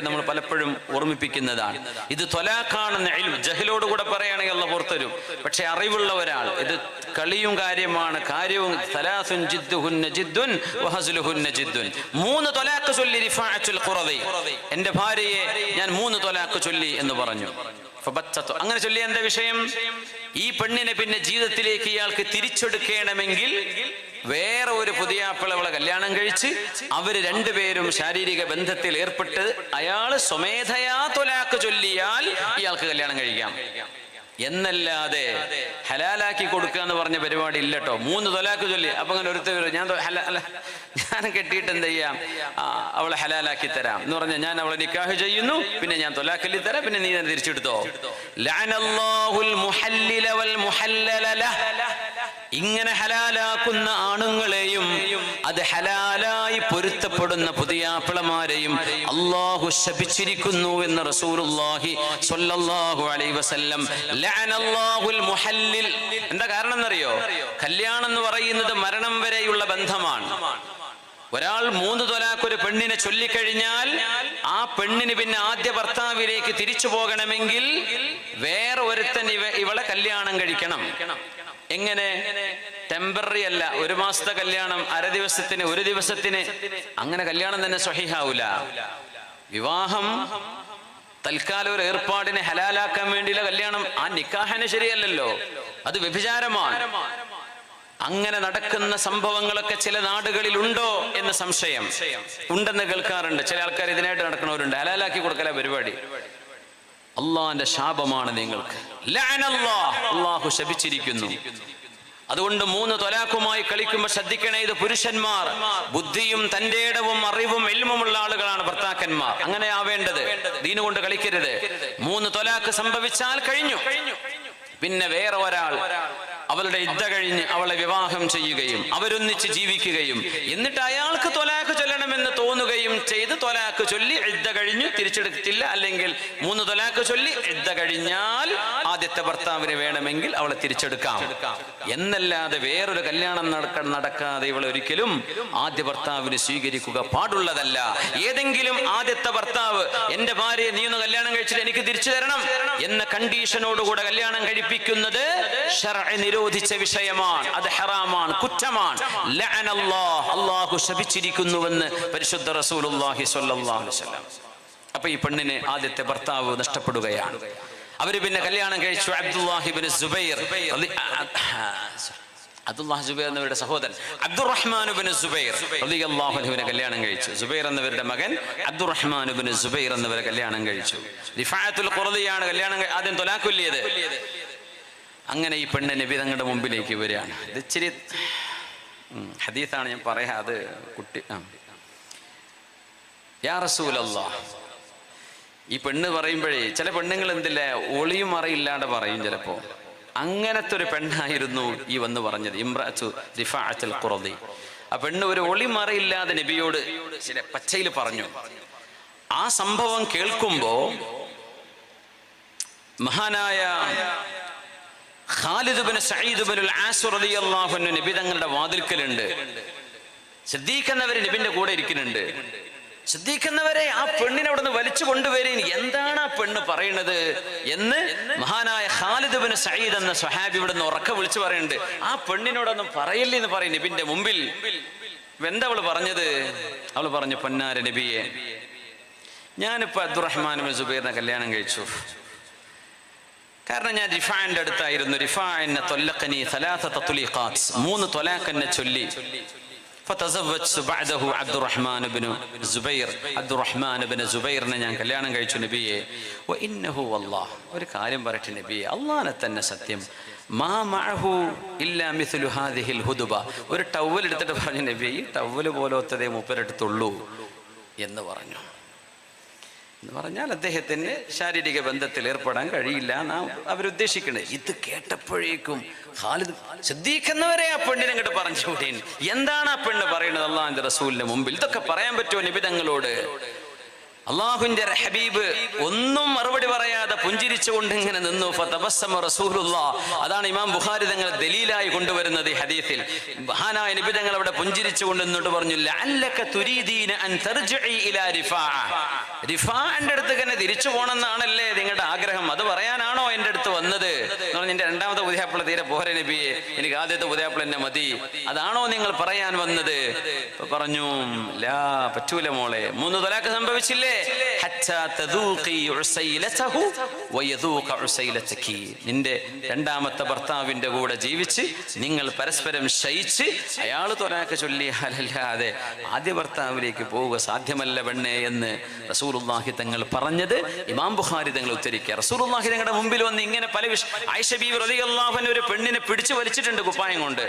നമ്മൾ പലപ്പോഴും ഓർമ്മിപ്പിക്കുന്നതാണ്. ഇത് തൊലാക്കാണെന്ന ജഹലോട് കൂടെ പറയുകയാണെങ്കിൽ അല്ല പുറത്തരും പക്ഷെ അറിവുള്ള ഒരാൾ. ഇത് കളിയും കാര്യമാണ്. കാര്യവും മൂന്ന് തൊലാക്ക് ചൊല്ലി എന്റെ ഭാര്യയെ ഞാൻ മൂന്ന് തൊലാക്ക് ചൊല്ലി എന്ന് പറഞ്ഞു. അങ്ങനെ ചൊല്ലിയ എന്താ വിഷയം? ഈ പെണ്ണിനെ പിന്നെ ജീവിതത്തിലേക്ക് ഇയാൾക്ക് തിരിച്ചെടുക്കണമെങ്കിൽ വേറെ ഒരു പുതിയ അവളെ കല്യാണം കഴിച്ച് അവർ രണ്ടുപേരും ശാരീരിക ബന്ധത്തിൽ ഏർപ്പെട്ട് അയാൾ സ്വമേധയാ തൊലാക്ക് ചൊല്ലിയാൽ ഇയാൾക്ക് കല്യാണം കഴിക്കാം. എന്നല്ലാതെ ഹലാലാക്കി കൊടുക്കുക എന്ന് പറഞ്ഞ പരിപാടി ഇല്ലട്ടോ. മൂന്ന് തൊലാക്ക് ചൊല്ലി. അപ്പൊ അങ്ങനെ ഒരുത്തർ ഞാൻ ഞാൻ കെട്ടിയിട്ട് എന്ത് ചെയ്യാം? അവളെ ഹലാലാക്കി തരാം. എന്ന് പറഞ്ഞ ഞാൻ അവളെ നിക്കാഹ് ചെയ്യുന്നു. പിന്നെ ഞാൻ തൊലാക്കല്ലി തരാം. പിന്നെ നീ തന്നെ തിരിച്ചെടുത്തോ. ഇങ്ങനെ ഹലാലാക്കുന്ന ആണുങ്ങളെയും അത് ഹലാലായി പൊരുത്തപ്പെടുന്ന പുതിയ ആപ്പിളമാരെയും അള്ളാഹു ശപിച്ചിരിക്കുന്നു എന്ന് റസൂലുള്ളാഹി സ്വല്ലല്ലാഹു അലൈഹി വസല്ലം. എന്താ കാരണം എന്നറിയോ കല്യാണം എന്ന് പറയുന്നത് മരണം വരെയുള്ള ബന്ധമാണ്. ഒരാൾ മൂന്ന് തൊലാക്ക് ഒരു പെണ്ണിനെ ചൊല്ലിക്കഴിഞ്ഞാൽ ആ പെണ്ണിന് പിന്നെ ആദ്യ ഭർത്താവിലേക്ക് തിരിച്ചു പോകണമെങ്കിൽ വേറെ ഒരുത്തൻ ഇവ ഇവളെ കല്യാണം കഴിക്കണം. എങ്ങനെ? ടെമ്പററി അല്ല. ഒരു മാസത്തെ കല്യാണം അര ദിവസത്തിന് ഒരു ദിവസത്തിന്. അങ്ങനെ കല്യാണം തന്നെ സ്വഹിഹാവൂല. വിവാഹം തൽക്കാലം ഒരു ഏർപ്പാടിനെ ഹലാലാക്കാൻ വേണ്ടിയുള്ള കല്യാണം. ആ നിക്കാഹന് ശരിയല്ലല്ലോ. അത് വ്യഭിചാരമാണ്. അങ്ങനെ നടക്കുന്ന സംഭവങ്ങളൊക്കെ ചില നാടുകളിൽ ഉണ്ടോ എന്ന സംശയം ഉണ്ടെന്ന് കേൾക്കാറുണ്ട്. ചില ആൾക്കാർ ഇതിനായിട്ട് നടക്കുന്നവരുണ്ട്. അലാലാക്കി കൊടുക്കല പരിപാടി. അള്ളാന്റെ ശാപമാണ് നിങ്ങൾക്ക്. അള്ളാഹു ശപിച്ചിരിക്കുന്നു. അതുകൊണ്ട് മൂന്ന് തൊലാക്കുമായി കളിക്കുമ്പോൾ ശ്രദ്ധിക്കണേ ഇത് പുരുഷന്മാർ. ബുദ്ധിയും തന്റെ ഇടവും അറിവും എൽമുമുള്ള ആളുകളാണ് ഭർത്താക്കന്മാർ. അങ്ങനെ ആവേണ്ടത് ദീനു കൊണ്ട് കളിക്കരുത്. മൂന്ന് തൊലാക്ക് സംഭവിച്ചാൽ കഴിഞ്ഞു. പിന്നെ വേറെ ഒരാൾ അവളുടെ ഇദ്ധ കഴിഞ്ഞ് അവളെ വിവാഹം ചെയ്യുകയും അവരൊന്നിച്ച് ജീവിക്കുകയും എന്നിട്ട് അയാൾക്ക് തൊലാക്ക് ചൊല്ലണമെന്ന് തോന്നുകയും ചെയ്ത് തൊലാക്ക് ചൊല്ലി ഇദ്ധ കഴിഞ്ഞു. തിരിച്ചെടുത്തില്ല അല്ലെങ്കിൽ മൂന്ന് തൊലാക്ക് ചൊല്ലി ഇദ്ധ കഴിഞ്ഞാൽ ആദ്യത്തെ ഭർത്താവിന് വേണമെങ്കിൽ അവളെ തിരിച്ചെടുക്കാം. എന്നല്ലാതെ വേറൊരു കല്യാണം നടക്ക നടക്കാതെ ഇവൾ ഒരിക്കലും ആദ്യ ഭർത്താവിന് സ്വീകരിക്കുക പാടുള്ളതല്ല. ഏതെങ്കിലും ആദ്യത്തെ ഭർത്താവ് എന്റെ ഭാര്യയെ നീ ഒന്ന് കല്യാണം കഴിച്ചിട്ട് എനിക്ക് തിരിച്ചു തരണം എന്ന കണ്ടീഷനോടുകൂടെ കല്യാണം കഴിപ്പിക്കുന്നത് നിരോധിച്ച വിഷയമാണ്. അത് ഹറാമാണ് കുറ്റമാണ്. അള്ളാഹു ശപിച്ചിരിക്കുന്നുവെന്ന് പരിശുദ്ധ വസല്ലം. അപ്പൊ ഈ പെണ്ണിന് ആദ്യത്തെ ഭർത്താവ് നഷ്ടപ്പെടുകയാണ്. അവർ പിന്നെ കല്യാണം കഴിച്ചു അബ്ദുല്ലാഹിബിൻ സുബൈർ. അബ്ദുല്ലാഹ് സുബൈർ എന്നിവരുടെ സഹോദരൻ അബ്ദുറഹ്മാനുബിൻ സുബൈർ അൻഹുവിനെ കല്യാണം കഴിച്ചു. സുബൈർ എന്നിവരുടെ മകൻ അബ്ദുറഹ്മാനുബിൻ സുബൈർ എന്നിവരെ കല്യാണം കഴിച്ചു. ദിഫായത്തുൽ ഖുറദിയാണ് കല്യാണം ആദ്യം തൊലാക്കൊല്ലിയത് അങ്ങനെ ഈ പെണ്ണ് നബി തങ്ങളുടെ മുമ്പിലേക്ക് വരികയാണ്. ഇത് ഇച്ചിരി ഹദീസാണ് ഞാൻ പറയാ അത് കുട്ടി യാ റസൂലല്ലാ. ഈ പെണ്ണ് പറയുമ്പോഴേ ചില പെണ്ണുങ്ങൾ എന്തില്ല ഒളിയും മറയില്ലാണ്ട് പറയും ചിലപ്പോ. അങ്ങനത്തെ ഒരു പെണ്ണായിരുന്നു ഈ വന്ന് പറഞ്ഞത്. ഇമ്രാച്ചു റിഫാഅത്തുൽ ആ പെണ്ണ് ഒരു ഒളിമറയില്ലാതെ നബിയോട് ചില പച്ചയിൽ പറഞ്ഞു. ആ സംഭവം കേൾക്കുമ്പോ മഹാനായ Khalid bin Saeed bin Aas റളിയല്ലാഹു അൻഹു നബി തങ്ങളുടെ വാതിൽക്കലുണ്ട്. ശ്രദ്ധിക്കുന്നവര് നബിന്റെ കൂടെ ഇരിക്കുന്നുണ്ട്. ശ്രദ്ധിക്കുന്നവരെ ആ പെണ്ണിനെ അവിടെ നിന്ന് വലിച്ചു കൊണ്ടുവരേൻ എന്താണ് ആ പെണ്ണ് പറയുന്നത്? എന്ന് മഹാനായ ഖാലിദ് ബിൻ സയ്യിദ് എന്ന സ്വഹാബി ഇവിടെ നിന്ന് ഉറക്കെ വിളിച്ചു പറയുന്നുണ്ട്. ആ പെണ്ണിനോടൊന്നും പറയില്ല എന്ന് പറയും നബിന്റെ മുമ്പിൽ എന്താ അവൾ പറഞ്ഞത്? അവൾ പറഞ്ഞു പൊന്നാര നബിയെ ഞാനിപ്പോ അബ്ദുറഹ്മാൻ സുബൈറിനെ കല്യാണം കഴിച്ചു. കാരണം ഞാൻ റിഫാന്റെ അടുത്തായിരുന്നു. റിഫാ എന്നെ തൊല്ലക്കനി മൂന്ന് തൊലാക്കെന്നെ ചൊല്ലി. അബ്ദുറഹ്മാൻ സുബൈർ അബ്ദുറഹ്മാൻ സുബൈറിനെ ഞാൻ കല്യാണം കഴിച്ചു നബിയെ. ഇന്നഹു അള്ളാഹ് ഒരു കാര്യം പറയട്ടെ നബിയെ. അള്ളാനെ തന്നെ സത്യം. മാ മഴഹു ഇല്ലാ മിഥുലു ഹാദിഹിൽ ഹുദുബ. ഒരു ടവൽ എടുത്തിട്ട് പറഞ്ഞു നബി ഈ ടവൽ പോലത്തതേ മൂപ്പരടുത്തുള്ളൂ എന്ന് പറഞ്ഞു. എന്ന് പറഞ്ഞാൽ അദ്ദേഹത്തിന് ശാരീരിക ബന്ധത്തിൽ ഏർപ്പെടാൻ കഴിയില്ല എന്നാ അവരുദ്ദേശിക്കണേ. ഇത് കേട്ടപ്പോഴേക്കും ഖാലിദ് ശ്രദ്ധിക്കുന്നവരെ ആ പെണ്ണിനെ അങ്ങോട്ട് പറഞ്ഞു എന്താണ് ആ പെണ്ണ് പറയുന്നത്? അള്ളാഹിന്റെ റസൂലിന്റെ മുമ്പിൽ. ഇതൊക്കെ പറയാൻ പറ്റുമോ നിബിതങ്ങളോട്? അള്ളാഹുവിന്റെ ഹബീബ് ഒന്നും മറുപടി പറയാതെ പുഞ്ചിരിച്ചുകൊണ്ട് ഇങ്ങനെ നിന്നു. റസൂലുള്ളാ. അതാണ് ഇമാം ബുഖാരി തങ്ങൾ ദലീലായി കൊണ്ടുവരുന്നത് ഈ ഹദീസിൽ. മഹാനായ നബി തങ്ങൾ അവിടെ പുഞ്ചിരിച്ചുകൊണ്ട് നിന്നിട്ട് പറഞ്ഞു റിഫാന്റെ അടുത്ത് തന്നെ തിരിച്ചു പോകണമെന്നാണല്ലേ നിങ്ങളുടെ ആഗ്രഹം? അത് പറയാനാണോ എന്റെ അടുത്ത് വന്നത് എന്ന് പറഞ്ഞ് എന്റെ രണ്ടാമത്തെ പുതിയാപ്പിള തീരെ പോരെ നബിയെ. എനിക്ക് ആദ്യത്തെ പുതിയാപ്പിള എന്നെ മതി. അതാണോ നിങ്ങൾ പറയാൻ വന്നത്? പറഞ്ഞു ലാ പറ്റൂല മോളെ. മൂന്ന് തലാക്ക് സംഭവിച്ചില്ലേ? നിന്റെ രണ്ടാമത്തെ ഭർത്താവിന്റെ കൂടെ ജീവിച്ച് നിങ്ങൾ പരസ്പരം ശയിച്ച് അയാൾ തൊലാക്ക് ചൊല്ലിയാലല്ലാതെ ആദ്യ ഭർത്താവിലേക്ക് പോവുക സാധ്യമല്ല പെണ്ണേ എന്ന് റസൂലുള്ളാഹി തങ്ങൾ പറഞ്ഞത്. ഇമാം ബുഖാരി തങ്ങൾ ഉത്തരിക്കുക റസൂലുള്ളാഹി തങ്ങളുടെ മുമ്പിൽ വന്ന് ഇങ്ങനെ പല വിഷ ആയിഷ ബീവി റളിയല്ലാഹു അൻഹ ഒരു പെണ്ണിനെ പിടിച്ചു വലിച്ചിട്ടുണ്ട് കുപ്പായം കൊണ്ട്.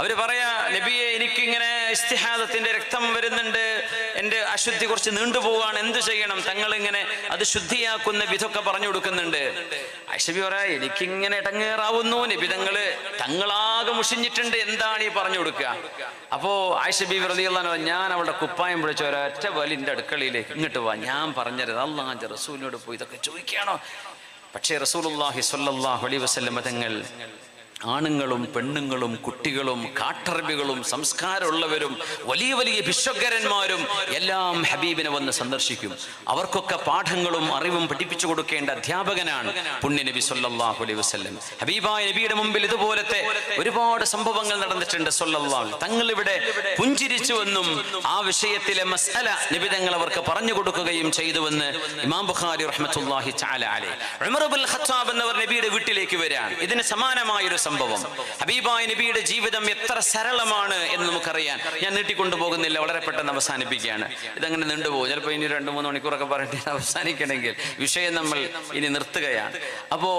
അവർ പറയാ നബിയെ എനിക്കിങ്ങനെ ഇസ്തിഹാദത്തിന്റെ രക്തം വരുന്നുണ്ട്. എന്റെ അശുദ്ധി കുറച്ച് നീണ്ടുപോവാണ് എന്ത് ചെയ്യണം? തങ്ങൾ ഇങ്ങനെ അത് ശുദ്ധിയാക്കുന്ന വിധൊക്കെ പറഞ്ഞു കൊടുക്കുന്നുണ്ട്. ഐഷബി പറയാ എനിക്കിങ്ങനെ ഇടങ്ങേറാവുന്നു. നിബിതങ്ങൾ തങ്ങളാകെ മുഷിഞ്ഞിട്ടുണ്ട്. എന്താണ് ഈ പറഞ്ഞു കൊടുക്കുക അപ്പോ റളിയല്ലാഹു അൻഹ ഞാൻ അവളുടെ കുപ്പായം പിടിച്ച ഒരൊറ്റ വലിന്റെ അടുക്കളയിലേക്ക് ഇങ്ങോട്ട് വാ. ഞാൻ പറഞ്ഞത് അള്ളാഹ് റസൂലിനോട് പോയി ഇതൊക്കെ ചോദിക്കുകയാണോ? പക്ഷേ റസൂലുള്ളാഹി സ്വല്ലല്ലാഹു അലൈഹി വസല്ലം തങ്ങൾ ആണുങ്ങളും പെണ്ണുങ്ങളും കുട്ടികളും കാട്ടറബികളും സംസ്കാരമുള്ളവരും വലിയ വലിയ വിശ്വകരന്മാരും എല്ലാം ഹബീബിനെ വന്ന് സന്ദർശിക്കും. അവർക്കൊക്കെ പാഠങ്ങളും അറിവും പഠിപ്പിച്ചു കൊടുക്കേണ്ട അധ്യാപകനാണ് പുണ്യ നബി സല്ലല്ലാഹു അലൈഹി വസല്ലം. ഹബീബായ നബിയുടെ മുമ്പിൽ ഇതുപോലത്തെ ഒരുപാട് സംഭവങ്ങൾ നടന്നിട്ടുണ്ട് സല്ലല്ലാഹു തങ്ങൾ ഇവിടെ പുഞ്ചിരിച്ചുവെന്നും ആ വിഷയത്തിലെ മസ്അല നബി തങ്ങൾ അവർക്ക് പറഞ്ഞു കൊടുക്കുകയും ചെയ്തുവെന്ന് ഇമാം ബുഖാരി റഹ്മത്തുള്ളാഹി തആല അലൈ ഉമർ ഖത്താബ് എന്നവർ നബിയുടെ വീട്ടിലേക്ക് വരാൻ. ഇതിന് സമാനമായ ഒരു സംഭവം. ഹബീബായ നബിയുടെ ജീവിതം എത്ര സരളമാണ് എന്ന് നമുക്കറിയാൻ ഞാൻ നീട്ടിക്കൊണ്ടു പോകുന്നില്ല വളരെ പെട്ടെന്ന് അവസാനിപ്പിക്കുകയാണ്. ഇതങ്ങനെ നീണ്ടുപോകും. ചിലപ്പോൾ ഇനി രണ്ട് മൂന്ന് മണിക്കൂറൊക്കെ പറഞ്ഞിട്ട് അവസാനിക്കണമെങ്കിൽ വിഷയം നമ്മൾ ഇനി നിർത്തുകയാണ്. അപ്പോ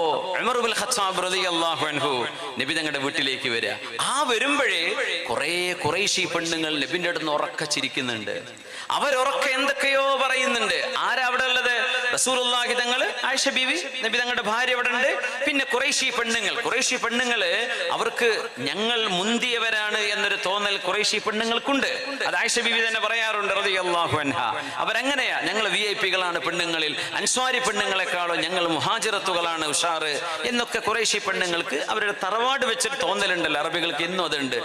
ഉമർ ഇബ്നുൽ ഖത്താബ് റളിയല്ലാഹു അൻഹു നബി തങ്ങളുടെ വീട്ടിലേക്ക് വരിക. ആ വരുമ്പോഴേ കുറേ കുറേശി പെണ്ണുങ്ങൾ നബിന്റെ അടുത്ത് ഉറക്ക ചിരിക്കുന്നുണ്ട്. അവരൊറക്കെ എന്തൊക്കെയോ പറയുന്നുണ്ട്. ആരാ അവിടെ ഉള്ളത്? റസൂലുള്ളാഹി തങ്ങൾ ആയിഷ ബീവി നബി തങ്ങളുടെ ഭാര്യ അവിടെ ഉണ്ട്. പിന്നെ കുറേശി പെണ്ണുങ്ങൾ. കുറേശി പെണ്ണുങ്ങൾ അവർക്ക് ഞങ്ങൾ മുന്തിയവരാണ് എന്നൊരു തോന്നൽ കുറേശി പെണ്ണുങ്ങൾക്കുണ്ട്. അത് ആയിഷ ബീവി തന്നെ പറയാറുണ്ട് റളിയല്ലാഹു അൻഹ. അവരങ്ങനെയാ? ഞങ്ങൾ വി ഐ പികളാണ് പെണ്ണുങ്ങളിൽ. അൻസ്വാരി പെണ്ണുങ്ങളെക്കാളും ഞങ്ങൾ മുഹാജിറത്തുകളാണ് ഉഷാറ് എന്നൊക്കെ കുറേശി പെണ്ണുങ്ങൾക്ക് അവരുടെ തറവാട് വെച്ചൊരു തോന്നലുണ്ടല്ലോ. അറബികൾക്ക് ഇന്നും അതുണ്ട്.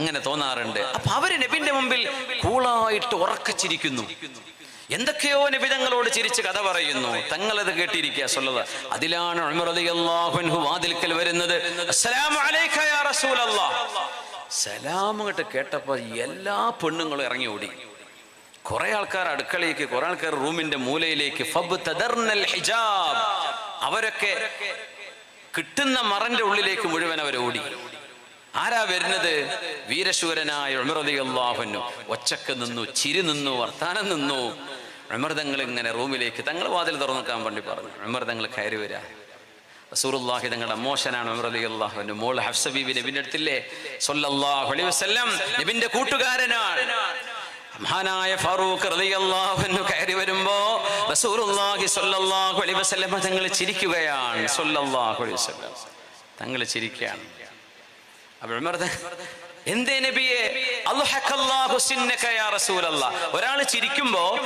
അങ്ങനെ തോന്നാറുണ്ട്. അപ്പൊ അവർ നബിന്റെ മുമ്പിൽ കൂളായിട്ട് ഉറക്കച്ചിരിക്കുന്നു. എന്തൊക്കെയോ നിബിതങ്ങളോട് ചിരിച്ച് കഥ പറയുന്നു. തങ്ങളത് കേട്ടിരിക്കുക സല്ലത അതിലാണ് വാതിൽക്കൽ വരുന്നത്. അസ്സലാമു അലൈക യാ റസൂലല്ലാഹ് സലാം കേട്ടപ്പോൾ എല്ലാ പെണ്ണുങ്ങളും ഇറങ്ങി ഓടി കുറെ ആൾക്കാർ അടുക്കളയിലേക്ക് കുറെ ആൾക്കാർ റൂമിന്റെ മൂലയിലേക്ക്. ഫബ് തദർനൽ ഹിജാബ്. അവരൊക്കെ കിട്ടുന്ന മറന്റെ ഉള്ളിലേക്ക് മുഴുവൻ അവർ ഓടി. ആരാ വരുന്നത്? വീരശൂരനായ ഉമർദിയല്ലാഹുന്നു ഒച്ചക്ക് നിന്നു ചിരി നിന്നു വർത്താനം നിന്നു. ഉമർദങ്ങൾ ഇങ്ങനെ റൂമിലേക്ക് തങ്ങൾ വാതിൽ തുറന്നു നിൽക്കാൻ വേണ്ടി പറഞ്ഞു. അമൃതങ്ങൾ കയറി വരാ. റസൂറുല്ലാഹി തങ്ങളുടെ മോശനാണ് ഉമർ അലി അള്ളാഹുവിന്റെ മോൾ ഹഫ്സ ബീബി നബിന്റെ അടുത്തില്ലേ? അലൈഹി വസല്ലം. നബിന്റെ കൂട്ടുകാരനാണ്. മഹാനായ ഫാറൂഖ് റളിയല്ലാഹു കയറി വരുമ്പോ റസൂലുള്ളാഹി സ്വല്ലല്ലാഹു അലൈഹി വസല്ലം തങ്ങൾ ചിരിക്കുകയാണ്. സ്വല്ലല്ലാഹു അലൈഹി വസല്ലം. തങ്ങൾ ചിരിക്കുകയാണ്. അപ്പോൾ ഉമർ എന്തേ നബിയെ? ഒരാൾ ചിരിക്കുമ്പോ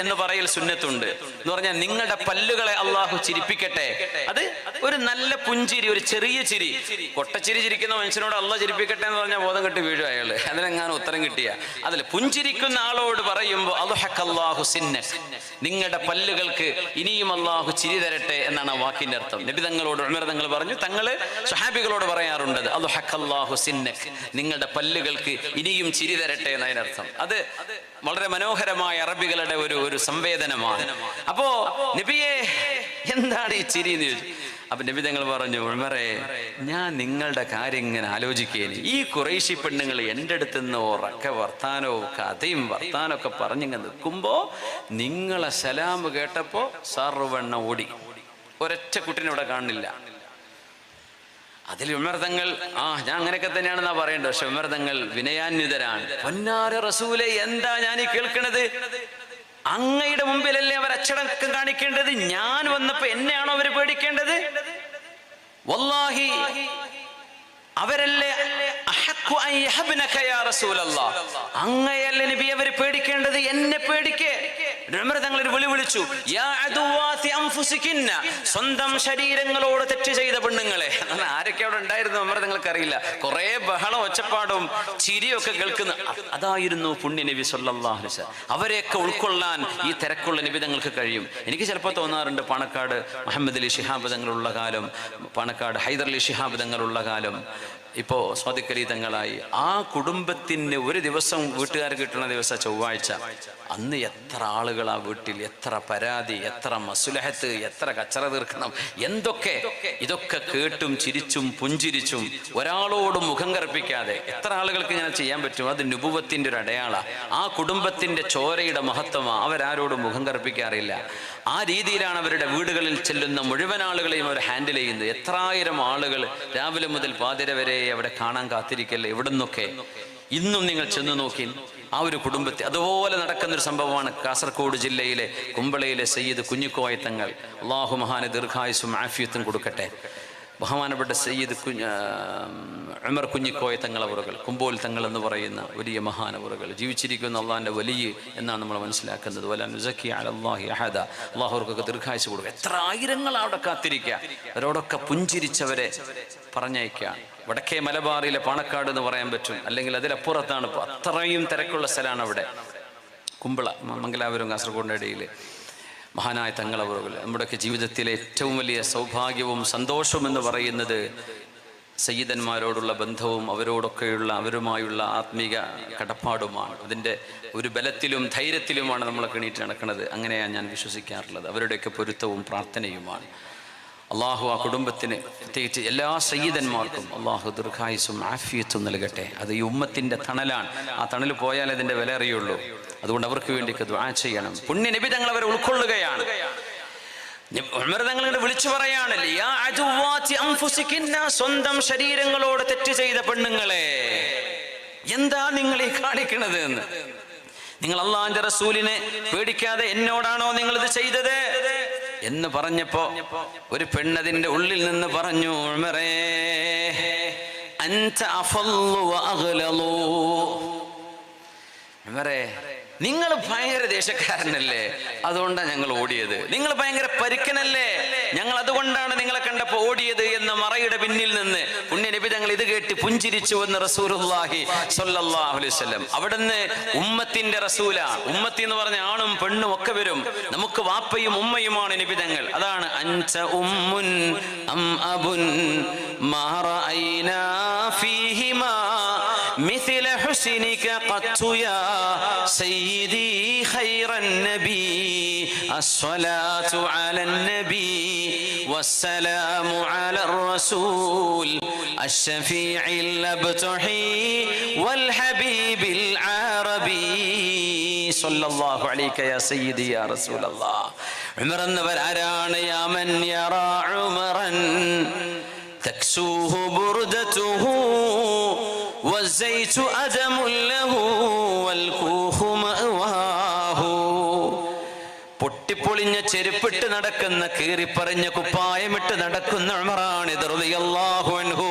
എന്ന് പറയൽ സുന്നത്തുണ്ട്. എന്ന് പറഞ്ഞാൽ നിങ്ങളുടെ പല്ലുകളെ അള്ളാഹു ചിരിപ്പിക്കട്ടെ. അത് ഒരു നല്ല പുഞ്ചിരി ഒരു ചെറിയ ചിരി. കൊട്ടച്ചിരി ചിരിക്കുന്ന മനുഷ്യനോട് അള്ളാഹ് ചിരിപ്പിക്കട്ടെ എന്ന് പറഞ്ഞാൽ ബോധം കെട്ട് വീഴും അയാൾ. അതിനെങ്ങാനും ഉത്തരം കിട്ടിയ. അതിൽ പുഞ്ചിരിക്കുന്ന ആളോട് പറയുമ്പോ സിന്നക്. നിങ്ങളുടെ പല്ലുകൾക്ക് ഇനിയും അള്ളാഹു ചിരി തരട്ടെ എന്നാണ് ആ വാക്കിന്റെ അർത്ഥം. നബി തങ്ങളോട് ഉമർ തങ്ങൾ പറഞ്ഞു തങ്ങൾ സഹാബികളോട് പറയാറുണ്ട് അള്ളാഹു നിങ്ങളുടെ പല്ലുകൾക്ക് ഇനിയും ചിരി തരട്ടെ എന്നതിനർത്ഥം. അത് വളരെ മനോഹരമായ അറബികളുടെ ഒരു ഒരു സംവേദനമാണ്. അപ്പോ നബിയെ എന്താണ് ഈ ചിരി എന്ന് ചോദിച്ചു. അപ്പൊ നബി തങ്ങൾ പറഞ്ഞു ഉൾമറെ ഞാൻ നിങ്ങളുടെ കാര്യം ഇങ്ങനെ ആലോചിക്കുകയാണ് ഈ കുറേശി പെണ്ണുങ്ങൾ എന്റെ അടുത്ത് നിന്ന് ഉറക്കെ വർത്താനവും കഥയും വർത്താനമൊക്കെ പറഞ്ഞിങ്ങനെ നിൽക്കുമ്പോ നിങ്ങളെ സലാം കേട്ടപ്പോ സർവണ്ണ ഓടി. ഒരൊറ്റ കുട്ടിനെ ഇവിടെ കാണില്ല അതിൽ വിമർദ്ദങ്ങൾ ആ ഞാൻ അങ്ങനെയൊക്കെ തന്നെയാണെന്നാ പറയേണ്ടത്. പക്ഷെ വിമർദ്ദങ്ങൾ വിനയാന്വിതരാണ്. പൊന്നാര റസൂലെ എന്താ ഞാൻ ഈ കേൾക്കണത്? അങ്ങയുടെ മുമ്പിലല്ലേ അവർ അച്ചടക്കം കാണിക്കേണ്ടത്? ഞാൻ വന്നപ്പോ എന്നെയാണോ അവർ പേടിക്കേണ്ടത്? വല്ലാഹി അവരല്ലേ. അങ്ങയല്ലേ നബി അവർ പേടിക്കേണ്ടത്? എന്നെ പേടിക്കേ. ഒരു വിളി വിളിച്ചു. സ്വന്തം ശരീരങ്ങളോട് തെറ്റ് ചെയ്ത പെണ്ണുങ്ങളെ. ആരൊക്കെ അവിടെ ഉണ്ടായിരുന്നു ഉമർ തങ്ങൾക്ക് അറിയില്ല കുറെ ബഹളം ഒച്ചപ്പാടും ചിരിയൊക്കെ കേൾക്കുന്ന അതായിരുന്നു പുണ്യ നബി സൊല്ലാഹു അവരെയൊക്കെ ഉൾക്കൊള്ളാൻ ഈ തിരക്കുള്ള നബി തങ്ങൾക്ക് കഴിയും. എനിക്ക് ചിലപ്പോൾ തോന്നാറുണ്ട് പാണക്കാട് മുഹമ്മദ് അലി ശിഹാബ് തങ്ങളുള്ള കാലം പാണക്കാട് ഹൈദർ അലി ശിഹാബ് തങ്ങളുള്ള കാലം. ഇപ്പോൾ സ്വാദിക്കലി തങ്ങളായി ആ കുടുംബത്തിന് ഒരു ദിവസം വീട്ടുകാർ കിട്ടുന്ന ദിവസം ചൊവ്വാഴ്ച. അന്ന് എത്ര ആളുകൾ ആ വീട്ടിൽ എത്ര പരാതി എത്ര മസുലഹത്ത് എത്ര കച്ചറ തീർക്കണം എന്തൊക്കെ? ഇതൊക്കെ കേട്ടും ചിരിച്ചും പുഞ്ചിരിച്ചും ഒരാളോടും മുഖം കറുപ്പിക്കാതെ എത്ര ആളുകൾക്ക് ഇങ്ങനെ ചെയ്യാൻ പറ്റും? അത് നുപുവത്തിന്റെ ഒരു അടയാള. ആ കുടുംബത്തിന്റെ ചോരയുടെ മഹത്വമാണ് അവരാരോടും മുഖം കറുപ്പിക്കാറില്ല. ആ രീതിയിലാണ് അവരുടെ വീടുകളിൽ ചെല്ലുന്ന മുഴുവൻ ആളുകളെയും അവർ ഹാൻഡിൽ ചെയ്യുന്നത്. എത്രായിരം ആളുകൾ രാവിലെ മുതൽ പാതിര വരെ അവിടെ കാണാൻ കാത്തിരിക്കല്ലേ? എവിടെ നിന്നൊക്കെ ഇന്നും നിങ്ങൾ ചെന്ന് നോക്കി. ആ ഒരു കുടുംബത്തെ അതുപോലെ നടക്കുന്ന ഒരു സംഭവമാണ് കാസർഗോഡ് ജില്ലയിലെ കുമ്പളയിലെ സയ്യിദ് കുഞ്ഞിക്കോയ തങ്ങൾ അള്ളാഹു മഹാന് ദീർഘായുസും ആഫിയത്തും കൊടുക്കട്ടെ. ബഹുമാനപ്പെട്ട സയ്യിദ് കുഞ്ഞ് ഉമർ കുഞ്ഞിക്കോയ തങ്ങളവറുകൾ കുമ്പോൽ തങ്ങൾ എന്ന് പറയുന്ന വലിയ മഹാനവറുകൾ. ജീവിച്ചിരിക്കുന്ന അള്ളാഹിന്റെ വലിയ എന്നാണ് നമ്മൾ മനസ്സിലാക്കുന്നത്. വല നുസക്കി അലല്ലാഹി അഹദ. അള്ളാഹുർക്കൊക്കെ ദീർഘായുസ് കൊടുക്കുക എത്ര ആയിരങ്ങൾ അവിടെ കാത്തിരിക്കുക അവരോടൊക്കെ പുഞ്ചിരിച്ചവരെ പറഞ്ഞയക്കുക വടക്കേ മലബാറിലെ പാണക്കാട് എന്ന് പറയാൻ പറ്റും. അല്ലെങ്കിൽ അതിലപ്പുറത്താണ്. അത്രയും തിരക്കുള്ള സ്ഥലമാണ് അവിടെ. കുമ്പള മംഗലാപുരം കാസർഗോഡിന്റെ ഇടയിൽ മഹാനായ തങ്ങളവറുകൾ. നമ്മുടെയൊക്കെ ജീവിതത്തിലെ ഏറ്റവും വലിയ സൗഭാഗ്യവും സന്തോഷവും എന്ന് പറയുന്നത് സയ്യിദന്മാരോടുള്ള ബന്ധവും അവരോടൊക്കെയുള്ള അവരുമായുള്ള ആത്മീക കടപ്പാടുമാണ്. അതിന്റെ ഒരു ബലത്തിലും ധൈര്യത്തിലുമാണ് നമ്മളെ കിണീറ്റ് നടക്കുന്നത്. അങ്ങനെയാണ് ഞാൻ വിശ്വസിക്കാറുള്ളത്. അവരുടെയൊക്കെ പൊരുത്തവും പ്രാർത്ഥനയുമാണ്. അള്ളാഹു ആ കുടുംബത്തിന് പ്രത്യേകിച്ച് എല്ലാ സയ്യിദന്മാർക്കും അള്ളാഹു ദുർഖായുസും ആഫിയത്തും നൽകട്ടെ. അത് ഈ ഉമ്മത്തിന്റെ തണലാണ്. ആ തണൽ പോയാൽ അതിന്റെ വില അറിയുള്ളൂ. അതുകൊണ്ട് അവർക്ക് വേണ്ടിയൊക്കെ ദുആ ചെയ്യണം. പുണ്യ നബി തങ്ങൾ അവരെ ഉൾക്കൊള്ളുകയാണ്. തങ്ങളുടെ വിളിച്ചു പറയാണല്ലേ സ്വന്തം ശരീരങ്ങളോട് തെറ്റ് ചെയ്ത പെണ്ണുങ്ങളെ. എന്താ നിങ്ങൾ ഈ കാണിക്കണത് എന്ന്? നിങ്ങൾ അള്ളാന്റെ റസൂലിനെ പേടിക്കാതെ എന്നോടാണോ നിങ്ങൾ ഇത് ചെയ്തത്? എന്ന് പറഞ്ഞപ്പോ ഒരു പെണ്ണതിന്റെ ഉള്ളിൽ നിന്ന് പറഞ്ഞു ഉമറേ അൻത അഫല്ലു വഅഗ്ലളു ഉമറേ നിങ്ങൾ ഭയങ്കര ദേശക്കാരനല്ലേ അതുകൊണ്ടാണ് ഞങ്ങൾ ഓടിയത്. നിങ്ങൾ ഭയങ്കര പരുക്കനല്ലേ? ഞങ്ങൾ അതുകൊണ്ടാണ് നിങ്ങളെ കണ്ടപ്പോൾ ഓടിയത് എന്ന മറയുടെ പിന്നിൽ നിന്ന്. പുണ്യനബി ഞങ്ങൾ ഇത് കേട്ട് പുഞ്ചിരിച്ചു എന്ന് റസൂർഹി സൊല്ലാഹു അലൈവല്ലം അവിടുന്ന് ഉമ്മത്തിന്റെ റസൂല. ഉമ്മത്തി എന്ന് പറഞ്ഞ ആണും പെണ്ണും ഒക്കെ വരും. നമുക്ക് വാപ്പയും ഉമ്മയുമാണ് നബി ഞങ്ങൾ അതാണ് അഞ്ച ഉമ്മുൻ അം അബുൻ ഫീഹിമാ മിഥില ഹുസിനിക യാ سيدي خير النبي الصلاة على النبي والسلام على الرسول الشفيع الأبتحي والحبيب العربي. صلى الله عليك يا سيدي يا رسول الله. عمر النبر أران يا من يرى عمرا تكسوه بردته والزيت أدم ചെരുപ്പിട്ട് നടക്കുന്ന കീറിപ്പറിഞ്ഞ കുപ്പായമിട്ട് നടക്കുന്ന ഉമറാണിത് റളിയല്ലാഹു അൻഹു.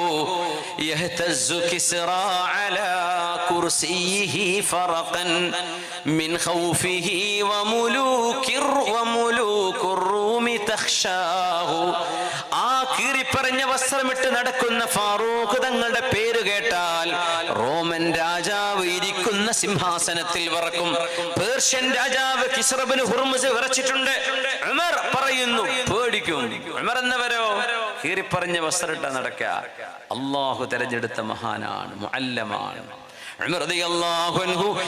കീറിപ്പറിഞ്ഞ വസ്ത്രമിട്ട് നടക്കുന്ന ഫാറൂഖ് തങ്ങളുടെ പേര് ഇരിക്കുന്ന സിംഹാസനത്തിൽ വറക്കും. പേർഷ്യൻ രാജാവ് കിസറബിന് ഹുർമുസ് വിറച്ചിട്ടുണ്ട്. ഉമർ പറയുന്നു പേടിക്കും. ഉമർ എന്നവരോ? കീറിപ്പറഞ്ഞ വസ്ത്രട്ട നടക്ക അള്ളാഹു തെരഞ്ഞെടുത്ത മഹാനാണ് മുഅല്ലമാണ്.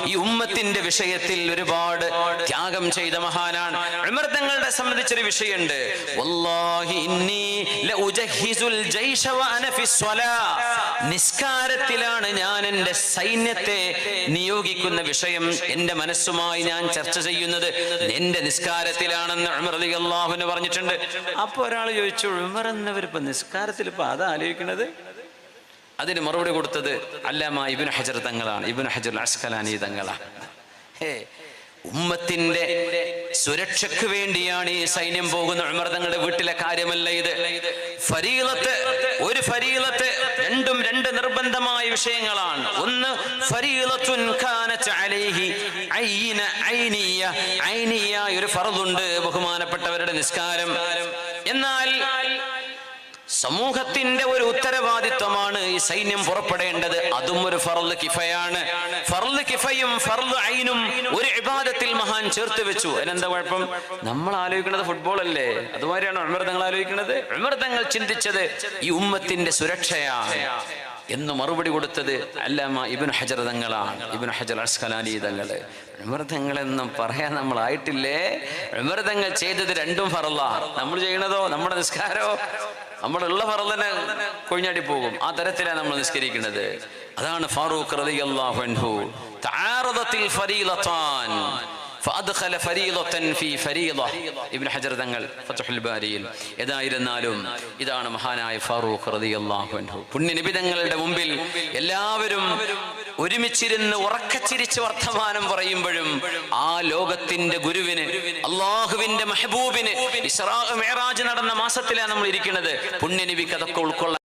ഈ ഉമ്മത്തിന്റെ വിഷയത്തിൽ ഒരുപാട് ത്യാഗം ചെയ്ത മഹാനാണ്. ഉമർ തങ്ങളുടെ സംബന്ധിച്ചൊരു വിഷയമുണ്ട്. നിസ്കാരത്തിലാണ് ഞാൻ എന്റെ സൈന്യത്തെ നിയോഗിക്കുന്ന വിഷയം എന്റെ മനസ്സുമായി ഞാൻ ചർച്ച ചെയ്യുന്നത്. എന്റെ നിസ്കാരത്തിലാണെന്ന് റളിയല്ലാഹു അൻഹു പറഞ്ഞിട്ടുണ്ട്. അപ്പൊ ഒരാൾ ചോദിച്ചു ഉമർ എന്നവരിപ്പോ നിസ്കാരത്തിൽ ഇപ്പൊ അതാ ആലോചിക്കുന്നത് അതിന് മറുപടി കൊടുത്തത് അല്ലാമ ഇബിൻ ഹജർ തങ്ങളാണ്. ഇബിൻ ഹജർ അസ്കലാനി തങ്ങളാണ്. ഉമ്മത്തിന്റെ സുരക്ഷയ്ക്ക് വേണ്ടിയാണ് ഈ സൈന്യം പോകുന്ന ഉമർ തങ്ങളുടെ വീട്ടിലെ കാര്യമല്ല ഇത്. ഫരീലത്ത് ഒരു ഫരീലത്ത് രണ്ടും രണ്ട് നിർബന്ധമായ വിഷയങ്ങളാണ്. ഒന്ന് ഫരീലത്തുൻ അലൈഹി ഐന ഒരു ഫറദുണ്ട് ബഹുമാനപ്പെട്ടവരുടെ നിസ്കാരം. എന്നാൽ സമൂഹത്തിന്റെ ഒരു ഉത്തരവാദിത്വമാണ് ഈ സൈന്യം പുറപ്പെടേണ്ടത്. അതും ഒരു ഫർദ് കിഫയാണ്. ഫർദ് കിഫയും ഫർദ് ഐനും ഒരു ഇബാദത്തിൽ മഹാൻ ചേർത്ത് വെച്ചു. അതിനെന്താ കുഴപ്പം? നമ്മൾ ആലോചിക്കുന്നത് ഫുട്ബോൾ അല്ലേ? അതുമാതിരിയാണ് അമൃതങ്ങൾ ആലോചിക്കുന്നത്? അമൃതങ്ങൾ ചിന്തിച്ചത് ഈ ഉമ്മത്തിന്റെ സുരക്ഷയാണ് എന്ന് മറുപടി കൊടുത്തത് അല്ലാമ ഇബിൻ ഹജർ തങ്ങളാണ്. ഇബിൻ ഹജർ അസ്കലാലി തങ്ങൾ. എന്നും പറയാൻ നമ്മളായിട്ടില്ലേ വിമൃതങ്ങൾ ചെയ്തത് രണ്ടും ഫറല്ല നമ്മൾ ചെയ്യണതോ? നമ്മുടെ നിസ്കാരോ നമ്മളുള്ള തന്നെ കൊഴിഞ്ഞാടി പോകും. ആ തരത്തിലാണ് നമ്മൾ നിസ്കരിക്കുന്നത്. അതാണ് ഫാറൂഖ് റലി അള്ളാഹു ഏതായിരുന്നാലും ഇതാണ് മഹാനായ ഫാറൂഖ് റതിയല്ലാഹു പുണ്യനിബിതങ്ങളുടെ മുമ്പിൽ എല്ലാവരും ഒരുമിച്ചിരുന്ന് ഉറക്കച്ചിരിച്ച് വർത്തമാനം പറയുമ്പോഴും ആ ലോകത്തിന്റെ ഗുരുവിന് അള്ളാഹുവിന്റെ മെഹബൂബിന് ഇസ്രാ മിഅ്റാജ് നടന്ന മാസത്തിലാണ് നമ്മൾ ഇരിക്കുന്നത് പുണ്യനബിക്ക് അതൊക്കെ ഉൾക്കൊള്ളാൻ